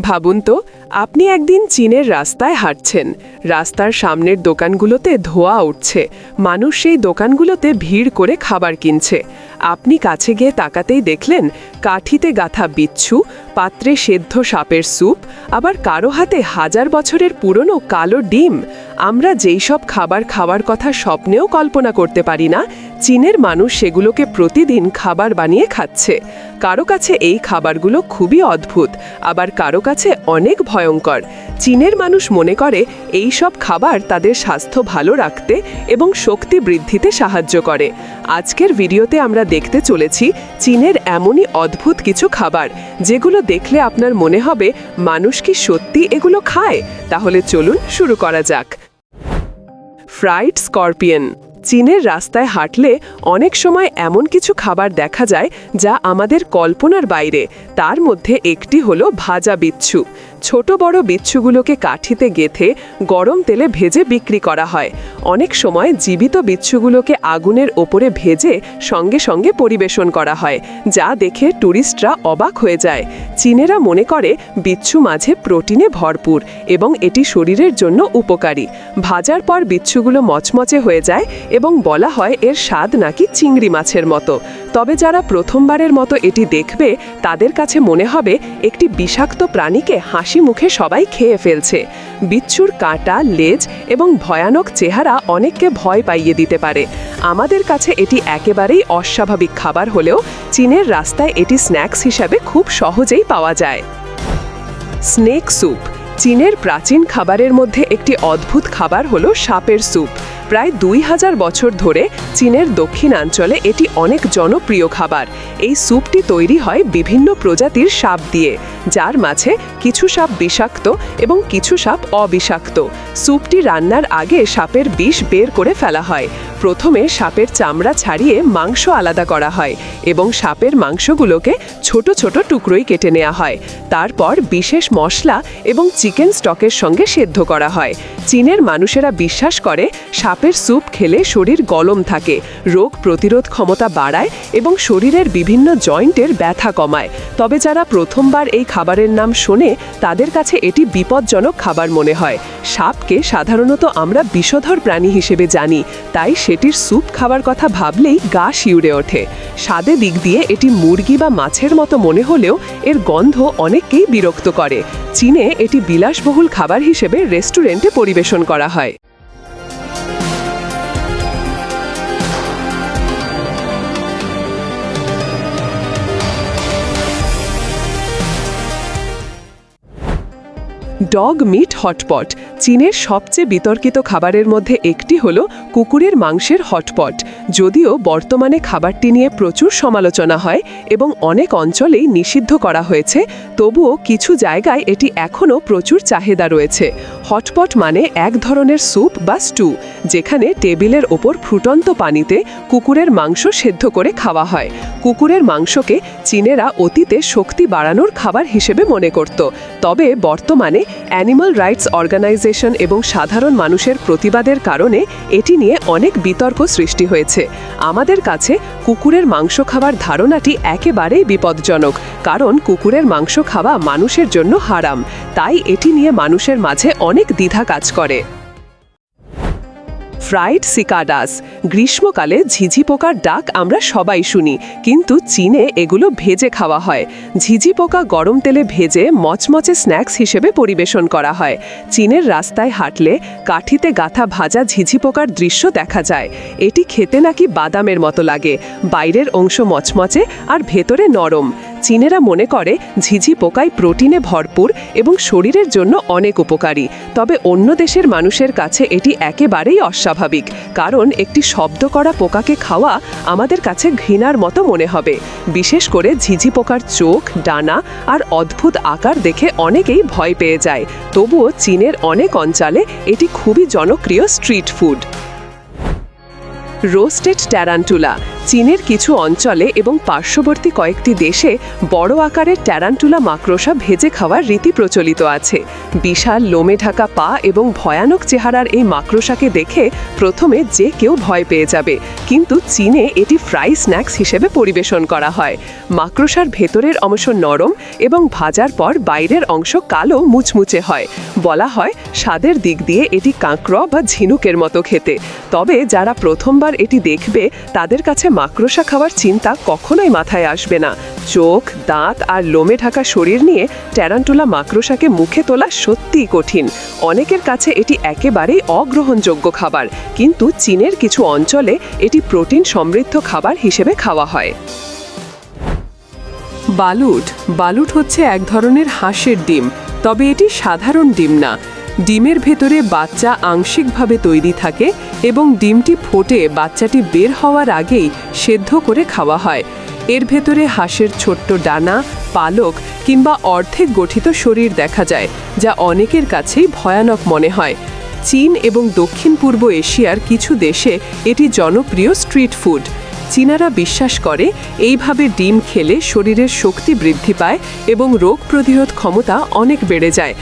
ভাবুন তো, আপনি একদিন চীনের রাস্তায় হাঁটছেন। রাস্তার সামনের দোকানগুলোতে ধোয়া উঠছে। মানুষ সেই দোকানগুলোতে ভিড় করে খাবার কিনছে। আপনি কাছে গিয়ে তাকাতেই দেখলেন, কাঠিতে গাথা বিচ্ছু, পাত্রে সেদ্ধ সাপের স্যুপ, আবার কারও হাতে হাজার বছরের পুরনো কালো ডিম। আমরা যেই সব খাবার খাওয়ার কথা স্বপ্নেও কল্পনা করতে পারি না চীনের মানুষ সেগুলোকে প্রতিদিন খাবার বানিয়ে খাচ্ছে। কারও কাছে এই খাবারগুলো খুবই অদ্ভুত, আবার কারও কাছে অনেক ভয়ঙ্কর। চীনের মানুষ মনে করে এই সব খাবার তাদের স্বাস্থ্য ভালো রাখতে এবং শক্তি বৃদ্ধিতে সাহায্য করে। আজকের ভিডিওতে আমরা দেখতে চলেছি চীনের এমনই অদ্ভুত কিছু খাবার, যেগুলো দেখলে আপনার মনে হবে, মানুষ কি সত্যি এগুলো খায়? তাহলে চলুন শুরু করা যাক। ফ্রাইড স্করপিয়ন চীনের রাস্তায় হাঁটলে অনেক সময় এমন কিছু খাবার দেখা যায় যা আমাদের কল্পনার বাইরে। তার মধ্যে একটি হলো ভাজা বিচ্ছু। ছোট বড় বিচ্ছুগুলোকে কাঠিতে গেথে গরম তেলে ভেজে বিক্রি করা হয়। অনেক সময় জীবিত বিচ্ছুগুলোকে আগুনের ওপরে ভেজে সঙ্গে সঙ্গে পরিবেশন করা হয়, যা দেখে ট্যুরিস্টরা অবাক হয়ে যায়। চীনেরা মনে করে বিচ্ছু মাঝে প্রোটিনে ভরপুর এবং এটি শরীরের জন্য উপকারী। ভাজার পর বিচ্ছুগুলো মচমচে হয়ে যায় এবং বলা হয় এর স্বাদ নাকি চিংড়ি মাছের মতো। তবে যারা প্রথমবারের মতো এটি দেখবে, তাদের কাছে মনে হবে একটি বিষাক্ত প্রাণীকে হাসি মুখে সবাই খেয়ে ফেলছে। বিচ্ছুর কাঁটা, লেজ এবং ভয়ানক চেহারা অনেককে ভয় পাইয়ে দিতে পারে। আমাদের কাছে এটি একেবারেই অস্বাভাবিক খাবার হলেও চীনের রাস্তায় এটি স্ন্যাক্স হিসাবে খুব সহজেই পাওয়া যায়। Snake soup. চীনের প্রাচীন খাবারের মধ্যে একটি অদ্ভুত খাবার হলো সাপের স্যুপ। প্রায় দুই হাজার বছর ধরে চীনের দক্ষিণাঞ্চলে এটি অনেক জনপ্রিয় খাবার। এই স্যুপটি তৈরি হয় বিভিন্ন প্রজাতির সাপ দিয়ে। যার মাঝে কিছু সাপ বিষাক্ত এবং কিছু সাপ অবিষাক্ত। স্যুপটি রান্নার আগে সাপের বিষ বের করে ফেলা হয়। প্রথমে সাপের চামড়া ছাড়িয়ে মাংস আলাদা করা হয় এবং সাপের মাংসগুলোকে ছোট ছোট টুকরোই কেটে নেওয়া হয়। তারপর বিশেষ মশলা এবং চিকেন স্টকের সঙ্গে সেদ্ধ করা হয়। চীনের মানুষেরা বিশ্বাস করে সাপের স্যুপ খেলে শরীর গলম থাকে, রোগ প্রতিরোধ ক্ষমতা বাড়ায় এবং শরীরের বিভিন্ন জয়েন্টের ব্যথা কমায়। তবে যারা প্রথমবার এই খাবারের নাম শোনে তাদের কাছে এটি বিপজ্জনক খাবার মনে হয়। সাপকে সাধারণত আমরা বিষধর প্রাণী হিসেবে জানি, তাই সেটির স্যুপ খাবার কথা ভাবলেই গা শিউরে ওঠে। স্বাদে দিক দিয়ে এটি মুরগি বা মাছের মতো মনে হলেও এর গন্ধ অনেককেই বিরক্ত করে। চীনে এটি বিলাসবহুল খাবার হিসেবে রেস্টুরেন্টে পরিবেশন করা হয়। ডগ মিট হটপট, চীনের সবচেয়ে বিতর্কিত খাবারের মধ্যে একটি হলো কুকুরের মাংসের হটপট। যদিও বর্তমানে খাবারটি নিয়ে প্রচুর সমালোচনা হয় এবং অনেক অঞ্চলেই নিষিদ্ধ করা হয়েছে, তবুও কিছু জায়গায় এটি এখনও প্রচুর চাহিদা রয়েছে। হটপট মানে এক ধরনের স্যুপ বা স্টু, যেখানে টেবিলের ওপর ফুটন্ত পানিতে কুকুরের মাংস সেদ্ধ করে খাওয়া হয়। কুকুরের মাংসকে চীনেরা অতীতে শক্তি বাড়ানোর খাবার হিসেবে মনে করত, তবে বর্তমানে অ্যানিমাল রাইটস অর্গানাইজেশন এবং সাধারণ মানুষের প্রতিবাদের কারণে এটি নিয়ে অনেক বিতর্ক সৃষ্টি হয়েছে। আমাদের কাছে কুকুরের মাংস খাবার ধারণাটি একেবারেই বিপদজনক কারণ কুকুরের মাংস খাওয়া মানুষের জন্য হারাম। তাই এটি নিয়ে মানুষের মাঝে অনেক দ্বিধা কাজ করে। Fried cicadas. গ্রীষ্মকালে ঝিঝি পোকার ডাক আমরা সবাই শুনি, কিন্তু চীনে এগুলো ভেজে খাওয়া হয়। ঝিঝি পোকা গরম তেলে ভেজে মচমচে স্ন্যাক্স হিসেবে পরিবেশন করা হয়। চীনের রাস্তায় হাঁটলে কাঠিতে গাথা ভাজা ঝিঝি পোকার দৃশ্য দেখা যায়। এটি খেতে নাকি বাদামের মতো লাগে, বাইরের অংশ মচমচে আর ভেতরে নরম। চীনেরা মনে করে ঝিঝি পোকায় প্রোটিনে ভরপুর এবং শরীরের জন্য অনেক উপকারী। তবে অন্য দেশের মানুষের কাছে এটি একেবারেই অস্বাভাবিক, কারণ একটি শব্দ করা পোকাকে খাওয়া আমাদের কাছে ঘৃণার মতো মনে হবে। বিশেষ করে ঝিঝি পোকার চোখ, ডানা আর অদ্ভুত আকার দেখে অনেকেই ভয় পেয়ে যায়। তবুও চীনের অনেক অঞ্চলে এটি খুবই জনপ্রিয় স্ট্রিট ফুড। রোস্টেড ট্যারান্টুলা চীনের কিছু অঞ্চলে এবং পার্শ্ববর্তী কয়েকটি দেশে বড় আকারের ট্যারান্টুলা মাকড়সা ভেজে খাওয়ার রীতি প্রচলিত আছে। বিশাল লোমে ঢাকা পা এবং ভয়ানক চেহারার এই মাকড়সাকে দেখে প্রথমে যে কেউ ভয় পেয়ে যাবে, কিন্তু চীনে এটি ফ্রাই স্ন্যাক্স হিসেবে পরিবেশন করা হয়। মাকড়সার ভেতরের অংশ নরম এবং ভাজার পর বাইরের অংশ কালো মুচমুচে হয়। বলা হয়, স্বাদের দিক দিয়ে এটি কাঁকড় বা ঝিনুকের মতো খেতে। তবে যারা প্রথমবার এটি দেখবে, তাদের কাছে মাকড়সা খাওয়ার চিন্তা কখনোই মাথায় আসবে না। চোখ, দাঁত আর লোমে ঢাকা শরীর নিয়ে ট্যারান্টুলা মাকড়সাকে মুখে তোলা সত্যিই কঠিন। অনেকের কাছে এটি একেবারেই অগ্রহণযোগ্য খাবার, কিন্তু চীনের কিছু অঞ্চলে এটি প্রোটিন সমৃদ্ধ খাবার হিসেবে খাওয়া হয়। বালুট। বালুট হচ্ছে এক ধরনের হাঁসের ডিম, তবে এটি সাধারণ ডিম না। ডিমের ভেতরে বাচ্চা আংশিকভাবে তৈরি থাকে এবং ডিমটি ফোটে বাচ্চাটি বের হওয়ার আগেই সেদ্ধ করে খাওয়া হয়। এর ভেতরে হাঁসের ছোট্ট ডানা, পালক কিংবা অর্ধেক গঠিত শরীর দেখা যায়, যা অনেকের কাছেই ভয়ানক মনে হয়। চীন এবং দক্ষিণ পূর্ব এশিয়ার কিছু দেশে এটি জনপ্রিয় স্ট্রিট ফুড। চীনারা বিশ্বাস করে, এইভাবে ডিম খেলে শরীরের শক্তি বৃদ্ধি পায় এবং রোগ প্রতিরোধ ক্ষমতা অনেক বেড়ে যায়।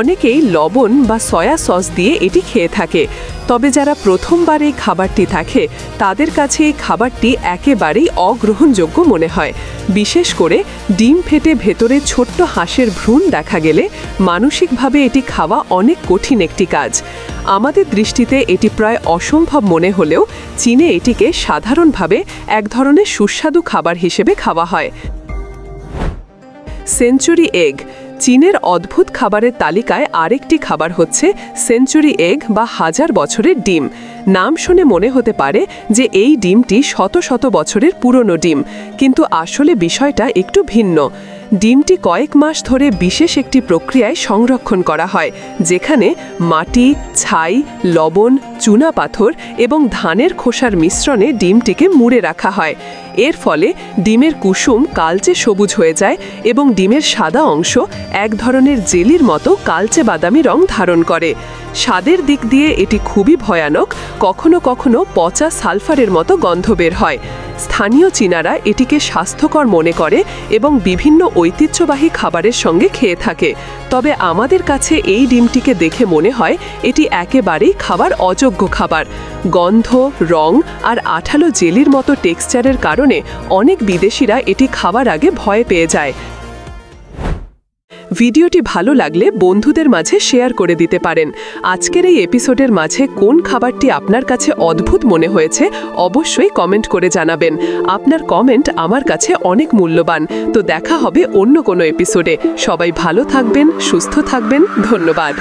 অনেকেই লবণ বা সয়া সস দিয়ে এটি খেয়ে থাকে। তবে যারা প্রথমবার এই খাবারটি থাকে, তাদের কাছে এই খাবারটি একেবারেই অগ্রহণযোগ্য মনে হয়। বিশেষ করে ডিম ফেটে ভেতরে ছোট্ট হাঁসের ভ্রূণ দেখা গেলে মানসিকভাবে এটি খাওয়া অনেক কঠিন একটি কাজ। আমাদের দৃষ্টিতে এটি প্রায় অসম্ভব মনে হলেও চীনে এটিকে সাধারণভাবে এক ধরনের সুস্বাদু খাবার হিসেবে খাওয়া হয়। সেঞ্চুরি এগ, চীনের অদ্ভুত খাবারের তালিকায় আরেকটি খাবার হচ্ছে সেঞ্চুরি এগ বা হাজার বছরের ডিম। নাম শুনে মনে হতে পারে যে এই ডিমটি শত শত বছরের পুরনো ডিম, কিন্তু আসলে বিষয়টা একটু ভিন্ন। ডিমটি কয়েক মাস ধরে বিশেষ একটি প্রক্রিয়ায় সংরক্ষণ করা হয়, যেখানে মাটি, ছাই, লবণ, চুনা পাথর এবং ধানের খোসার মিশ্রণে ডিমটিকে মুড়ে রাখা হয়। এর ফলে ডিমের কুসুম কালচে সবুজ হয়ে যায় এবং ডিমের সাদা অংশ এক ধরনের জেলির মতো কালচে বাদামি রং ধারণ করে। স্বাদের দিক দিয়ে এটি খুবই ভয়ানক, কখনো কখনো পচা সালফারের মতো গন্ধ বের হয়। স্থানীয় চীনারা এটিকে স্বাস্থ্যকর মনে করে এবং বিভিন্ন ঐতিহ্যবাহী খাবারের সঙ্গে খেয়ে থাকে। তবে আমাদের কাছে এই ডিমটিকে দেখে মনে হয় এটি একেবারেই খাবার অযোগ্য খাবার। গন্ধ, রং আর আঠালো জেলির মতো টেক্সচারের কারণে অনেক বিদেশিরা এটি খাবার আগে ভয় পেয়ে যায়। ভিডিওটি ভালো লাগলে বন্ধুদের মাঝে শেয়ার করে দিতে পারেন। আজকের এই এপিসোডের মাঝে কোন খাবারটি আপনার কাছে অদ্ভুত মনে হয়েছে, অবশ্যই কমেন্ট করে জানাবেন। আপনার কমেন্ট আমার কাছে অনেক মূল্যবান। তো দেখা হবে অন্য কোনো এপিসোডে। সবাই ভালো থাকবেন, সুস্থ থাকবেন। ধন্যবাদ।